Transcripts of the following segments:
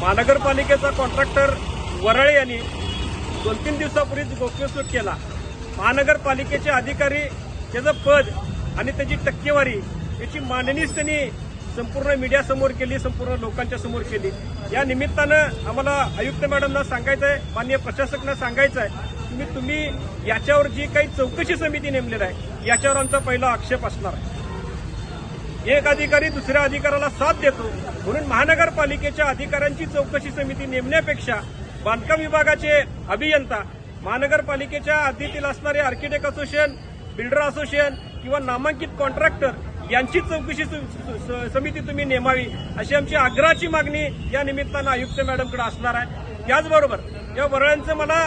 महानगरपालिकेचा contractor Varale यांनी दोन तीन दिवसापूर्वीच गोप्यस्फोट केला. महानगरपालिकेचे अधिकारी त्याचं पद आणि त्याची टक्केवारी याची मांडणीच त्यांनी संपूर्ण मीडियासमोर केली संपूर्ण लोकांच्या समोर केली. या निमित्तानं आम्हाला आयुक्त मॅडमना सांगायचं आहे माननीय प्रशासकना सांगायचं आहे तुम्ही तुम्ही याच्यावर जी काही चौकशी समिती नेमलेली आहे याच्यावर आमचा पहिला आक्षेप असणार आहे. एक अधिकारी दुसऱ्या अधिकाऱ्याला साथ देतो. म्हणून महानगरपालिकेच्या अधिकाऱ्यांची चौकशी समिती नेमण्यापेक्षा बांधकाम विभागाचे अभियंता महानगरपालिकेच्या आधीतील असणारे आर्किटेक्ट असोसिएशन बिल्डर असोसिएशन किंवा नामांकित कॉन्ट्रॅक्टर यांची चौकशी स- समिती तुम्ही नेमावी अशी आमची आग्रहाची मागणी या निमित्तानं आयुक्त मॅडमकडे असणार आहे. त्याचबरोबर या वरळ्यांचं मला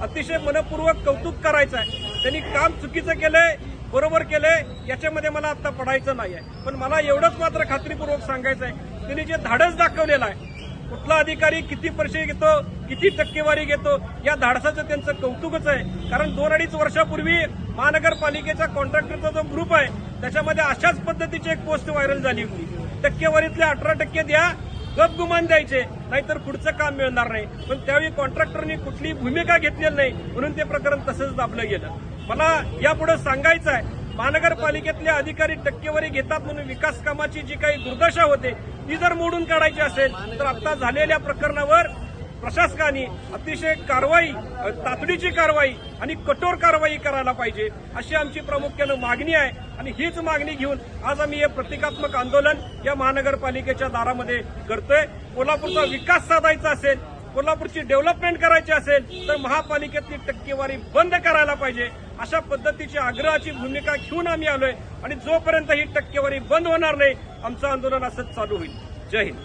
अतिशय मनपूर्वक कौतुक करायचं आहे त्यांनी काम चुकीचं केलंय बरोबर केलंय याच्यामध्ये मला आता पडायचं नाही आहे पण मला एवढंच मात्र खात्रीपूर्वक सांगायचं आहे त्यांनी जे धाडस दाखवलेलं आहे कुठला अधिकारी किती पैसे घेतो किती टक्केवारी घेतो या धाडसाचं त्यांचं कौतुकच आहे. कारण दोन अडीच वर्षापूर्वी महानगरपालिकेचा कॉन्ट्रॅक्टरचा जो ग्रुप आहे त्याच्यामध्ये अशाच पद्धतीची एक पोस्ट व्हायरल झाली होती. टक्केवारीतले अठरा टक्के द्या गप गुमान द्यायचे नाहीतर पुढचं काम मिळणार नाही. पण त्यावेळी कॉन्ट्रॅक्टरनी कुठलीही भूमिका घेतलेली नाही म्हणून ते प्रकरण तसंच दाबलं गेलं. मला यापुढे सांगायचं आहे महानगरपालिकेतले अधिकारी टक्केवारी घेतात म्हणून विकास कामाची जी काही दुर्दशा होते ती जर मोडून काढायची असेल तर आता झालेल्या प्रकरणावर प्रशासकाने अतिशय कारवाई तातडीची कारवाई आणि कठोर कारवाई करायला पाहिजे अशी आमची प्रामुख्यानं मागणी आहे. आणि हीच मागणी घेऊन आज आम्ही हे प्रतिकात्मक आंदोलन या महानगरपालिकेच्या दारामध्ये करतोय. कोल्हापूरचा विकास साधायचा असेल कोल्हापूरची डेव्हलपमेंट करायची असेल तर महापालिकेतली टक्केवारी बंद करायला पाहिजे. अशा पद्धतीची आग्रहाची भूमिका घेऊन आम्ही आलोय. आणि जोपर्यंत ही टक्केवारी बंद होणार नाही आमचं आंदोलन असंच चालू होईल. जय हिंद.